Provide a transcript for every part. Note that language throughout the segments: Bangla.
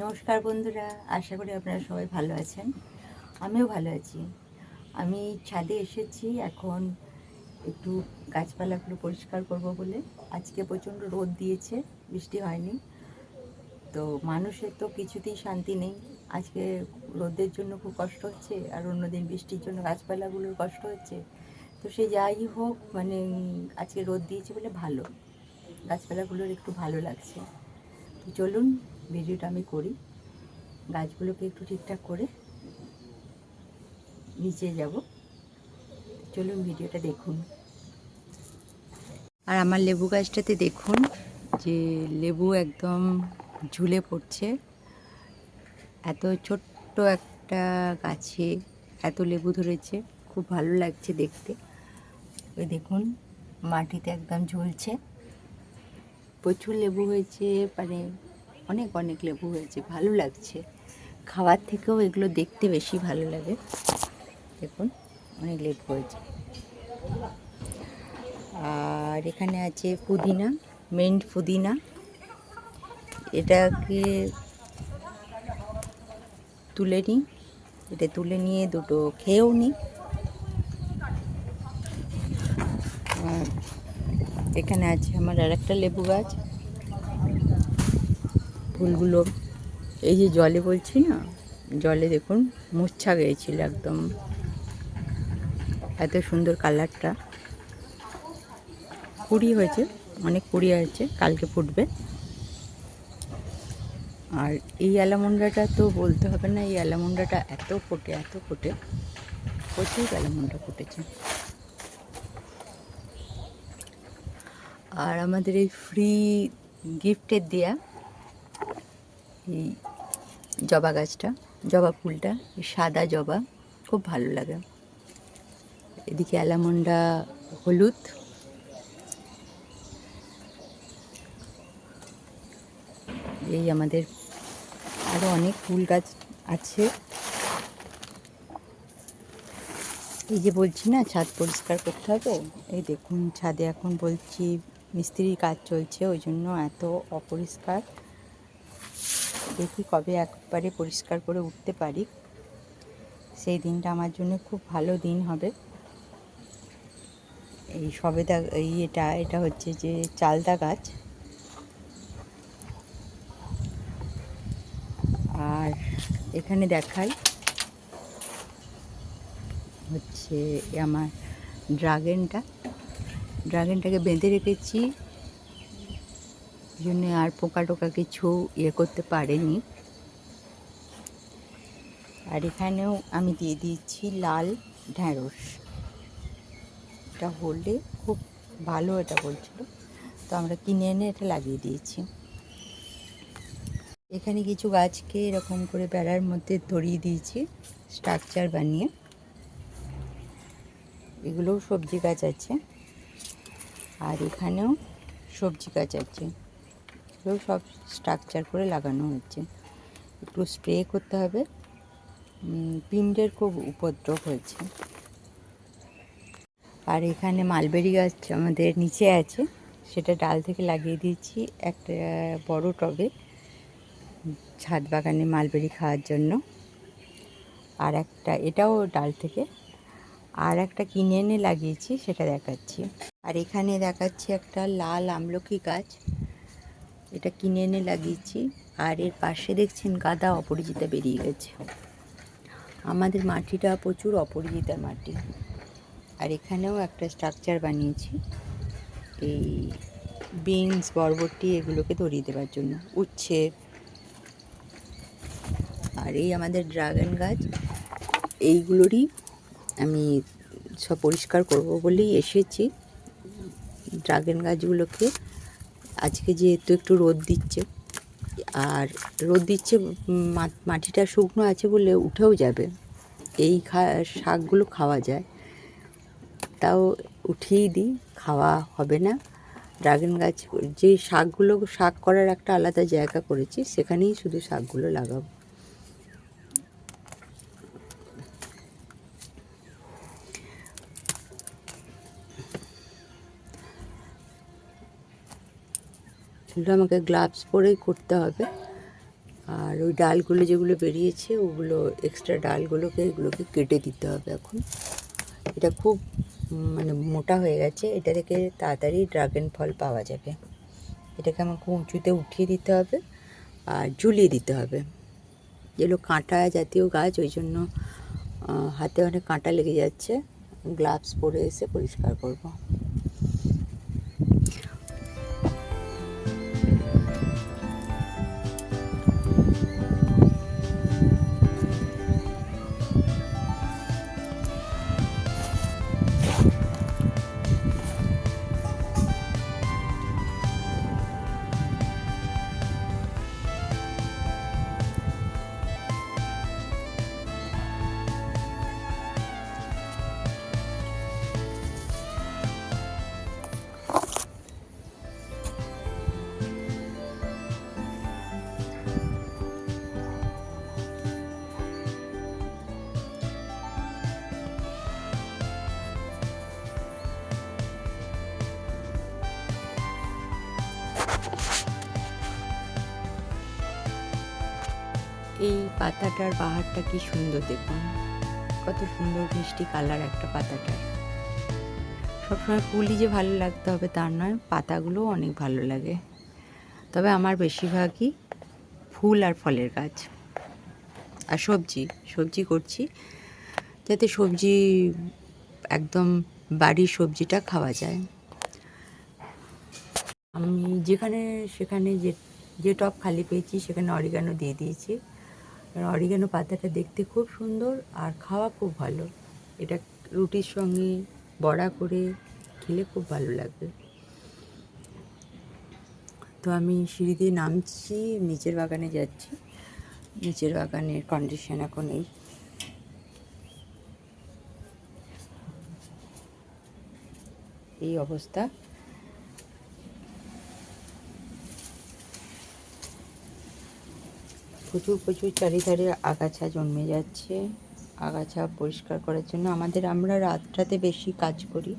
নমস্কার বন্ধুরা, আশা করি আপনারা সবাই ভালো আছেন। আমিও ভালো আছি। আমি ছাদে এসেছি, এখন একটু গাছপালাগুলো পরিষ্কার করব বলে। আজকে প্রচণ্ড রোদ দিয়েছে, বৃষ্টি হয়নি। তো মানুষের তো কিছুতেই শান্তি নেই। আজকে রোদের জন্য খুব কষ্ট হচ্ছে, আর অন্যদিন বৃষ্টির জন্য গাছপালাগুলোর কষ্ট হচ্ছে। তো সে যাই হোক মানে আজকে রোদ দিয়েছে বলে ভালো। গাছপালাগুলোর একটু ভালো লাগছে। চলুন ভিডিওটা আমি করি। গাছগুলোকে একটু ঠিকঠাক করে নিচে যাব। চলুন ভিডিওটা দেখুন। আর আমার লেবু গাছটাতে দেখুন যে লেবু একদম ঝুলে পড়ছে। এত ছোট্ট একটা গাছে এত লেবু ধরেছে, খুব ভালো লাগছে দেখতে। ওই দেখুন, মাটিতে একদম ঝুলছে। প্রচুর লেবু হয়েছে মানে অনেক অনেক লেবু হয়েছে, ভালো লাগছে। খাওয়ার থেকেও এগুলো দেখতে বেশি ভালো লাগে। দেখুন, অনেক লেবু হয়েছে। আর এখানে আছে পুদিনা, মেন্ট পুদিনা। এটাকে তুলে নিই। এটা তুলে নিয়ে দুটো খেয়েও নিই। এখানে আছে আমার আর একটা লেবু গাছ। ফুলগুলো এই যে জলে বলছি না? জলে দেখুন মুচ্ছা গিয়েছিল একদম। এত সুন্দর কালারটা। কুড়ি হয়েছে, অনেক কুড়ি হয়েছে কালকে ফুটবে। আর এই অ্যালামুন্ডাটা তো বলতে হবে না, এই অ্যালামুন্ডাটা এত ফোটে এত ফোটে। প্রচুর অ্যালামুন্ডা ফুটেছে। আর আমাদের এই ফ্রি গিফটের দেয়া এই জবা গাছটা, জবা ফুলটা সাদা জবা খুব ভালো লাগে। এদিকে অ্যালামন্ডা হলুদ। এই আমাদের আরও অনেক ফুল গাছ আছে। এই যে বলছি না, ছাদ পরিষ্কার করতে হবে। এই দেখুন, ছাদে এখন বলছি মিস্ত্রির কাজ চলছে, ওই জন্য এত অপরিষ্কার। দেখি কবে একবারে পরিষ্কার করে উঠতে পারি। সেই দিনটা আমার জন্য খুব ভালো দিন হবে। এই সবেদা, এই এটা এটা হচ্ছে যে চালদা গাছ। আর এখানে দেখাই হচ্ছে আমার ড্রাগনটা। ড্রাগনটাকে বেঁধে রেখেছি। জন্য আর পোকা টোকা কিছু ইয়ে করতে পারেনি। আর এখানেও আমি দিয়ে দিয়েছি লাল ঢ্যাঁড়স। এটা হলে খুব ভালো এটা বলছিল। তো আমরা কিনে এনে এটা লাগিয়ে দিয়েছি। এখানে কিছু গাছকে এরকম করে বেড়ার মধ্যে ধরিয়ে দিয়েছি, স্ট্রাকচার বানিয়ে। এগুলোও সবজি গাছ আছে। আর এখানেও সবজি গাছ আছে। এগুলো সব স্ট্রাকচার করে লাগানো হচ্ছে একটু স্প্রে করতে হবে। উম, পিঁমড়ের খুব উপদ্রব হয়েছে। আর এখানে মালবেরি গাছ আমাদের নিচে আছে। সেটা ডাল থেকে লাগিয়ে দিয়েছি একটা বড় টবে। ছাদ বাগানে মালবেরি খাওয়ার জন্য। আর একটা এটাও ডাল থেকে। আর একটা কিনে এনে লাগিয়েছি সেটা দেখাচ্ছি। আর এখানে দেখাচ্ছি একটা লাল আমলকি গাছ। এটা কিনে এনে লাগিয়েছি। আর এর পাশে দেখছেন গাদা অপরিচিতা বেরিয়ে গেছে। আমাদের মাটিটা প্রচুর অপরিচিতার মাটি। আর এখানেও একটা স্ট্রাকচার বানিয়েছি। এই বিনস বরবটি এগুলোকে ধরিয়ে দেওয়ার জন্য। উচ্ছে। আর এই আমাদের ড্রাগন গাছ, এইগুলোরই আমি সব পরিষ্কার করব বলেই এসেছি। ড্রাগন গাছগুলোকে আজকে যেহেতু একটু রোদ দিচ্ছে, আর রোদ দিচ্ছে মাটিটা শুকনো আছে বলে উঠেও যাবে। এই শাকগুলো খাওয়া যায়। তাও উঠিয়ে দিই, খাওয়া হবে না। ড্রাগন গাছ, যে শাকগুলো, শাক করার একটা আলাদা জায়গা করেছি, সেখানেই শুধু শাকগুলো লাগাবো। এগুলো আমাকে গ্লাভস পরেই করতে হবে। আর ওই ডালগুলো যেগুলো বেরিয়েছে, ওগুলো এক্সট্রা ডালগুলোকে, এগুলোকে কেটে দিতে হবে এখন। এটা খুব মানে মোটা হয়ে গেছে। এটা থেকে তাড়াতাড়ি ড্রাগন ফল পাওয়া যাবে। এটাকে আমাকে উঁচুতে উঠিয়ে দিতে হবে আর ঝুলিয়ে দিতে হবে। যেগুলো কাঁটা জাতীয় গাছ, ওই জন্য হাতে অনেক কাঁটা লেগে যাচ্ছে। গ্লাভস পরে এসে পরিষ্কার করব। এই পাতাটার বাহারটা কি সুন্দর দেখুন। কত সুন্দর মিষ্টি কালার একটা পাতাটার। সবসময় ফুলই যে ভালো লাগতে হবে তার নয়, পাতাগুলোও অনেক ভালো লাগে। তবে আমার বেশিরভাগই ফুল আর ফলের গাছ। আর সবজি সবজি করছি যাতে সবজি একদম বাড়ির সবজিটা খাওয়া যায়। আমি যেখানে, সেখানে যে যে টপ খালি পেয়েছি সেখানে অরিগানো দিয়ে দিয়েছি। কারণ অরিগানো পাতাটা দেখতে খুব সুন্দর আর খাওয়া খুব ভালো। এটা রুটির সঙ্গে বড়া করে খেলে খুব ভালো লাগবে। তো আমি সিঁড়ি দিয়ে নামছি, নিচের বাগানে যাচ্ছি। নিচের বাগানের কন্ডিশন এখন এই। এই অবস্থা। প্রচুর প্রচুর চারিধারে আগাছা জন্মে যাচ্ছে। আগাছা পরিষ্কার করার জন্য আমাদের আমরা রাতটাতে বেশি কাজ করি।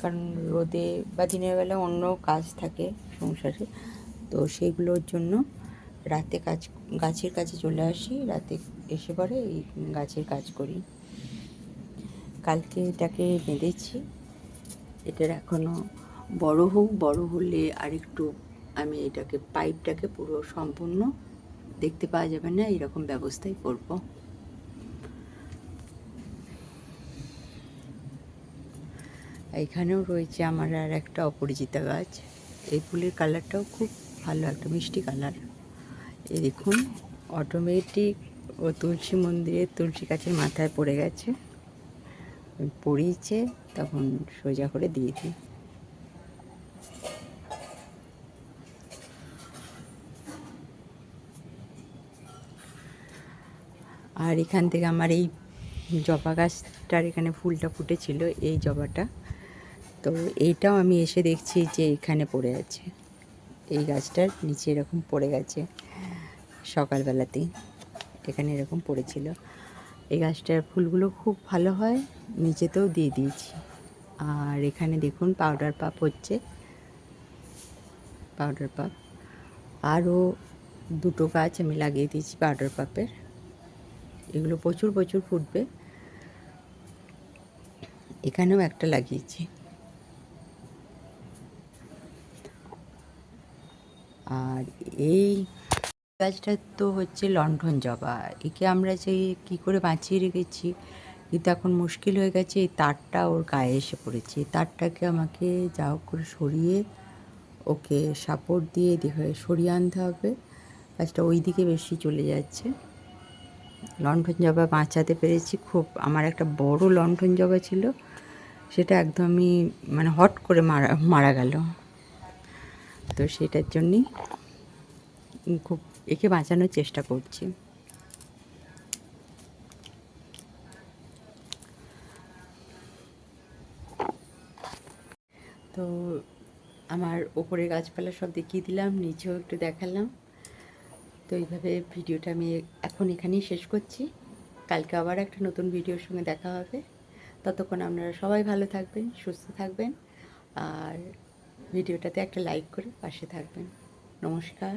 কারণ রোদে বা দিনের বেলা অন্য কাজ থাকে সংসারে। তো সেগুলোর জন্য রাতে কাজ, গাছের কাছে চলে আসি। রাতে এসে পরে এই গাছের কাজ করি। কালকে এটাকে বেঁধেছি। এটার এখনও বড় হোক, বড় হলে আরেকটু আমি এটাকে, পাইপটাকে পুরো সম্পূর্ণ দেখতে পাওয়া যাবে না, এরকম ব্যবস্থাই করব। এখানেও রয়েছে আমার আর একটা অপরিচিতা গাছ। এই ফুলের কালারটাও খুব ভালো, একটা মিষ্টি কালার। এই দেখুন অটোমেটিক ও তুলসী মন্দিরে তুলসী গাছের মাথায় পড়ে গেছে। পড়িয়েছে, তখন সোজা করে দিয়ে দিই। আর এখান থেকে আমার এই জবা গাছটার এখানে ফুলটা ফুটেছিল, এই জবাটা। তো এইটাও আমি এসে দেখছি যে এখানে পড়ে আছে। এই গাছটার নিচে এরকম পড়ে গেছে সকালবেলাতেই। এখানে এরকম পড়েছিল। এই গাছটার ফুলগুলো খুব ভালো হয়, নিচেতেও দিয়ে দিয়েছি। আর এখানে দেখুন পাউডার পাপ হচ্ছে। পাউডার পাপ আরও দুটো গাছ আমি লাগিয়ে দিয়েছি পাউডার পাপের এগুলো প্রচুর প্রচুর ফুটবে। এখানেও একটা লাগিয়েছি। আর এই গাছটা তো হচ্ছে লণ্ঠন জবা। একে আমরা যে কী করে বাঁচিয়ে রেখেছি, কিন্তু এখন মুশকিল হয়ে গেছে। এই তারটা ওর গায়ে এসে পড়েছে। তারটাকে আমাকে যা হোক করে সরিয়ে ওকে সাপোর্ট দিয়ে সরিয়ে আনতে হবে। গাছটা ওই দিকে বেশি চলে যাচ্ছে। লণ্ঠন জবা বাঁচাতে পেরেছি। খুব আমার একটা বড় লণ্ঠন জবা ছিল। সেটা একদমই মানে হট করে মারা মারা গেল। তো সেটার জন্যই খুব একে বাঁচানোর চেষ্টা করছি। তো আমার ওপরে গাছপালা সব দেখিয়ে দিলাম, নিচেও একটু দেখালাম। তো এইভাবে ভিডিওটা আমি এখন এখানেই শেষ করছি। কালকে আবার একটা নতুন ভিডিওর সঙ্গে দেখা হবে। ততক্ষণ আপনারা সবাই ভালো থাকবেন, সুস্থ থাকবেন, আর ভিডিওটাতে একটা লাইক করে পাশে থাকবেন। নমস্কার।